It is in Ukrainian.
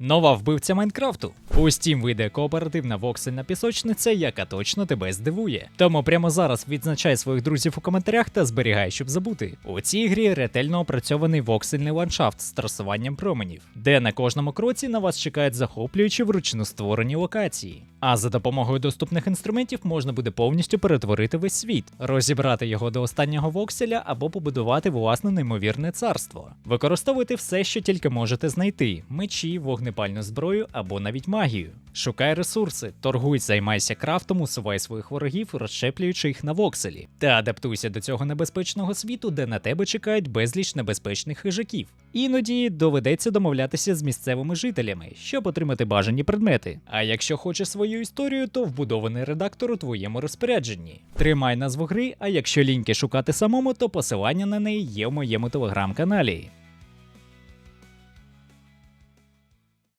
Нова вбивця Майнкрафту. У Steam вийде кооперативна воксельна пісочниця, яка точно тебе здивує. Тому прямо зараз відзначай своїх друзів у коментарях та зберігай, щоб забути. У цій грі ретельно опрацьований воксельний ландшафт з трасуванням променів, де на кожному кроці на вас чекають захоплюючі вручну створені локації. А за допомогою доступних інструментів можна буде повністю перетворити весь світ, розібрати його до останнього вокселя або побудувати власне неймовірне царство. Використовуйте все, що тільки можете знайти: мечі, вогнепальну зброю або навіть магію. Шукай ресурси, торгуй, займайся крафтом, усувай своїх ворогів, розщеплюючи їх на вокселі. Та адаптуйся до цього небезпечного світу, де на тебе чекають безліч небезпечних хижаків. Іноді доведеться домовлятися з місцевими жителями, щоб отримати бажані предмети. А якщо хочеш свою історію, то вбудований редактор у твоєму розпорядженні. Тримай назву гри, а якщо ліньки шукати самому, то посилання на неї є в моєму телеграм-каналі.